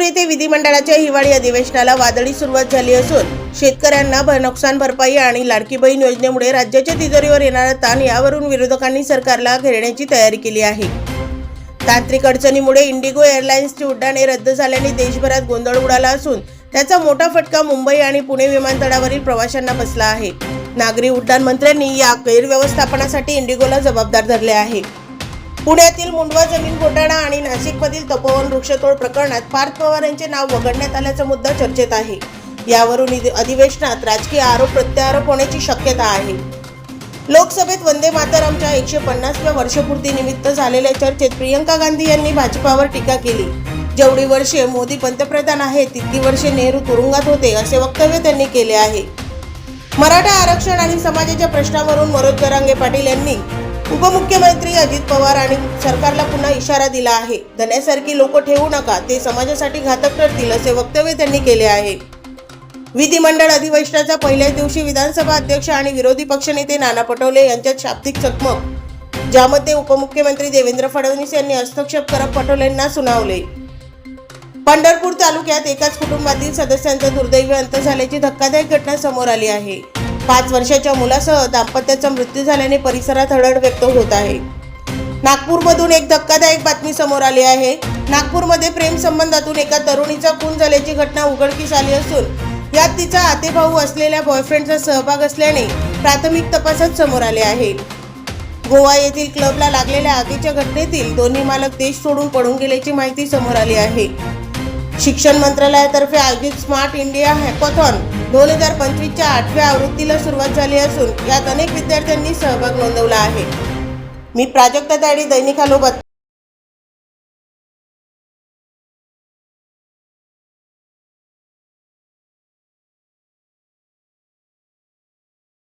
नागपूर येथे विधिमंडळाच्या हिवाळी अधिवेशनाला वादळी सुरुवात झाली असून शेतकऱ्यांना भ- नुकसान भरपाई आणि लाडकी बहीण योजनेमुळे राज्याच्या तिजोरीवर येणारा ताण यावरून विरोधकांनी सरकारला घेरण्याची तयारी केली आहे. तांत्रिक अडचणीमुळे इंडिगो एअरलाइन्सची उड्डाणे रद्द झाल्याने देशभरात गोंधळ उडाला असून त्याचा मोठा फटका मुंबई आणि पुणे विमानतळावरील प्रवाशांना बसला आहे. नागरी उड्डाण मंत्र्यांनी या गैरव्यवस्थापनासाठी इंडिगोला जबाबदार धरले आहे. पुण्यातील मुंडवा जमीन घोटाळा आणि नाशिकमधील तपोवन वृक्षतोड प्रकरणात पार्थ पवार यांचे नाव वगळण्यात आल्याचा मुद्दा चर्चेत आहे. यावरून अधिवेशनात राजकीय आरोप प्रत्यारोप होण्याची शक्यता आहे. लोकसभेत वंदे मातरमच्या एकशे पन्नासव्या वर्षपूर्तीनिमित्त झालेल्या चर्चेत प्रियंका गांधी यांनी भाजपावर टीका केली. जेवढी वर्षे मोदी पंतप्रधान आहेत तितकी वर्षे नेहरू तुरुंगात होते असे वक्तव्य त्यांनी केले आहे. मराठा आरक्षण आणि समाजाच्या प्रश्नावरून मनोज जरांगे पाटील यांनी उपमुख्यमंत्री अजित पवार आणि सरकारला पुन्हा इशारा दिला आहे. धन्यासारखी लोक ठेवू नका ते समाजासाठी घातक ठरतील असे वक्तव्य त्यांनी केले आहे. विधिमंडळ अधिवेशनाच्या पहिल्याच दिवशी विधानसभा अध्यक्ष आणि विरोधी पक्षनेते नाना पटोले यांच्यात शाब्दिक चकमक ज्यामध्ये उपमुख्यमंत्री देवेंद्र फडणवीस यांनी हस्तक्षेप करत पटोलेंना सुनावले. पंढरपूर तालुक्यात एकाच कुटुंबातील सदस्यांचा दुर्दैवी अंत झाल्याची धक्कादायक घटना समोर आली आहे. पाच वर्षाच्या मुलासह दाम्पत्याचा मृत्यू झाल्याने परिसरात हळहळ व्यक्त होत आहे. नागपूरमधून एक धक्कादायक बातमी समोर आली आहे. नागपूरमध्ये प्रेमसंबंधातून एका तरुणीचा खून झाल्याची घटना उघडकीस आली असून यात तिचा आतेभाऊ असलेल्या बॉयफ्रेंडचा सहभाग असल्याने प्राथमिक तपासात समोर आले आहे. गोवा येथील क्लबला लागलेल्या आगीच्या घटनेतील दोन्ही मालक देश सोडून पडून गेल्याची माहिती समोर आली आहे. शिक्षण मंत्रालयातर्फे आयोजित स्मार्ट इंडिया हॅकॉथॉन दोन हजार पंचवीसच्या आठव्या आवृत्तीला सुरुवात झाली असून यात अनेक विद्यार्थ्यांनी सहभाग नोंदवला आहे. मी प्राजक्ता ताडी दैनिक हालोबत